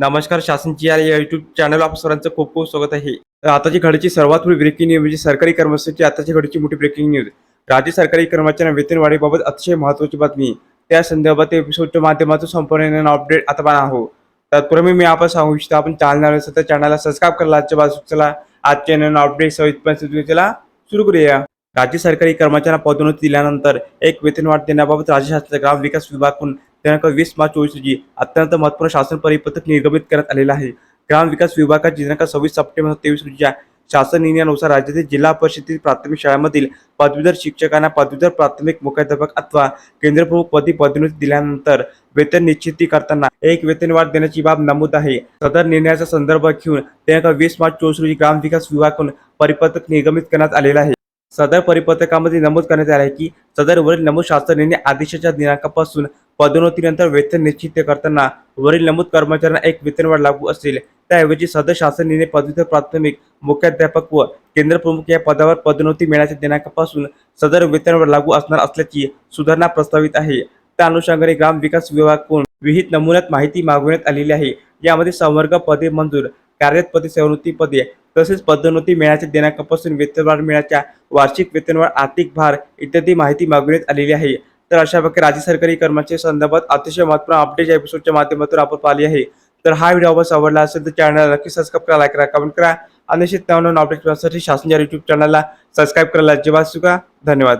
नमस्कार शासनची या YouTube channel आप सरांचं खूप खूप स्वागत आहे. तर आताची घडीची सर्वात मोठी ब्रेकिंग न्यूज म्हणजे सरकारी कर्मचाऱ्यांची आताची घडीची मोठी ब्रेकिंग न्यूज राज्य सरकारी कर्मचाऱ्यांना वेतनवाढीबाबत अतिशय महत्त्वाची बातमी. त्या संदर्भात एपिसोडच्या माध्यमातून संपूर्ण अपडेट आता पाहणार आहोत. तत्पूर्वी मी आपण सांगू इच्छितो आपण चॅनल असेल तर चॅनलला सबस्क्राईब करा आजच्या बाजू चला. आजच्या नवीन अपडेट सहित सुरू करूया. राज्य सरकारी कर्मचाऱ्यांना पदोन्नती दिल्यानंतर एक वेतनवाढ देण्याबाबत राज्य शासनाचा ग्राम विकास विभागाकडून दिनांक वीस मार्च चोवीस रोजी अत्यंत महत्त्वपूर्ण शासन परिपत्रक निर्गमित करण्यात आलेलं आहे. ग्राम विकास दिनांक सव्वीस सप्टेंबर तेवीस रोजीच्या शासन निर्णयानुसार राज्यातील जिल्हा परिषदेतील प्राथमिक शाळांमधील पदवीधर शिक्षकांना पदवीधर प्राथमिक मुख्याध्यापक अथवा केंद्रप्रमुख पदी पदोन्नती दिल्यानंतर वेतन निश्चिती करताना एक वेतनवाढ देण्याची बाब नमूद आहे. सदर निर्णयाचा संदर्भ घेऊन दिनांक वीस मार्च चोवीस रोजी ग्राम विकास विभागाकडून परिपत्रक निर्गमित करण्यात आलेलं आहे. सदर परिपत्रकामध्ये नमूद करण्यात आले आहे की सदर वरील नमूद शासन निर्णय आदेशाच्या दिनांकापासून पदोन्नतीनंतर वेतन निश्चित करताना वरील नमूद कर्मचाऱ्यांना एक वेतनवाढ लागू असेल. त्याऐवजी सदर शासनाने पदवीधर प्राथमिक मुख्याध्यापक व केंद्रप्रमुख या पदावर पदोन्नती मिळण्याच्या दिनांकापासून सदर वेतनवाढ लागू असणार असल्याची सुधारणा प्रस्तावित आहे. त्या अनुषंगाने ग्राम विकास विभागाकडून विहित नमुन्यात माहिती मागवण्यात आलेली आहे. यामध्ये संवर्ग पदे मंजूर कार्यरत पदे सेवृत्ती पदे तसेच पदोन्नती मिळण्याच्या दिनांकापासून वेतनवाढ मिळण्याच्या वार्षिक वेतनवाढ आर्थिक भार इत्यादी माहिती मागवण्यात आलेली आहे. तर अशा प्रकारे राज्य सरकारी कर्मचारी संदर्भात अतिशय महत्त्वपूर्ण अपडेट या एपिसोडच्या माध्यमातून आपण पाहिली आहे. तर हा व्हिडिओ आवडला आवडला असेल तर चॅनल नक्की सबस्क्राईब करा लाईक करा कमेंट करा. आणि निश्चित नवनवीन अपडेट करण्यासाठी शासनाच्या युट्यूब चॅनलला सबस्क्राईब करायला अजिबात चुका धन्यवाद.